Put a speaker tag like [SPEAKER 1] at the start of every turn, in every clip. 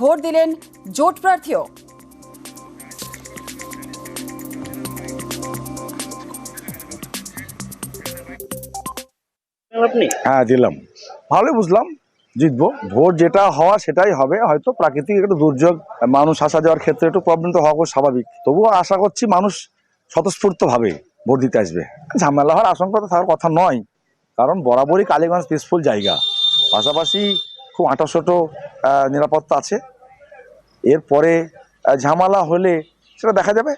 [SPEAKER 1] Vote দিলেন জোট প্রার্থীও।
[SPEAKER 2] আপনি?
[SPEAKER 3] হ্যাঁ দিলাম। ভালোই বুঝলাম জিতবো। ভোট যেটা হওয়া সেটাই হবে হয়তো প্রাকৃতিক একটু দুর্যোগ মানুষ আসা যাওয়ার ক্ষেত্রে একটু প্রবলেম তো হওয়া স্বাভাবিক। তবুও আশা করছি মানুষ স্বতঃস্ফূর্ত ভাবে ভোট দিতে আসবে। ঝামেলা হওয়ার আশঙ্কা তো থাকার কথা নয় কারণ বরাবরই কালীগঞ্জ পিসফুল জায়গা। পাশাপাশি খুব আঁটাশোটো নিরাপত্তা আছে। এরপরে ঝামেলা হলে সেটা দেখা যাবে।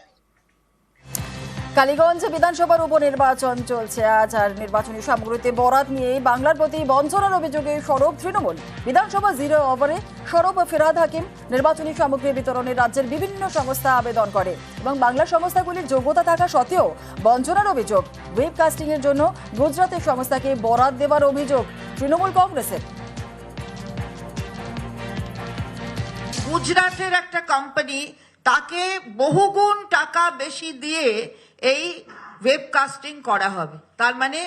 [SPEAKER 1] কালীগঞ্জ বিধানসভার উপনির্বাচন চলছে আজ, আর নির্বাচনী সামগ্রীতে বরাত নিয়ে বাংলার প্রতি বঞ্চনার অভিযোগে সরব তৃণমূল। বিধানসভা জিরো ওভারে সরব ফেরাদ হাকিম নির্বাচনী সামগ্রী বিতরণে রাজ্যের বিভিন্ন সংস্থা আবেদন করে এবং বাংলা সংস্থাগুলির যোগ্যতা থাকা সত্ত্বেও বঞ্চনার অভিযোগ। ওয়েবকাস্টিং এর জন্য গুজরাতের সংস্থাকে বরাত দেওয়ার অভিযোগ তৃণমূল কংগ্রেসের।
[SPEAKER 4] গুজরাটের একটা কোম্পানি তাকে বহুগুণ টাকা বেশি দিয়ে এই ওয়েবকাস্টিং করা হবে। তার মানে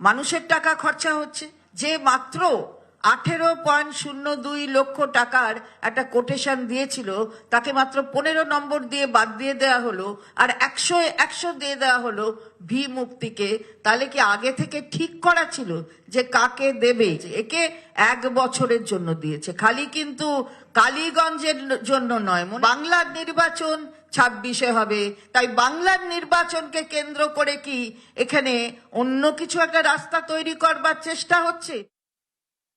[SPEAKER 4] মানুষের টাকা খরচা হচ্ছে। যে মাত্র আঠেরো পয়েন্ট শূন্য দুই লক্ষ টাকার একটা কোটেশন দিয়েছিল। তাকে মাত্র পনেরো নম্বর দিয়ে বাদ দিয়ে দেওয়া হলো আর একশো একশো দিয়ে দেওয়া হলো ভি মুক্তিকে। তাহলে কি আগে থেকে ঠিক করা ছিল যে কাকে দেবে? একে এক বছরের জন্য দিয়েছে। খালি কিন্তু কালীগঞ্জের জন্য নয় বাংলার নির্বাচন ছাব্বিশে হবে। তাই বাংলার নির্বাচনকে কেন্দ্র করে কি এখানে অন্য কিছু একটা রাস্তা তৈরি করবার চেষ্টা হচ্ছে?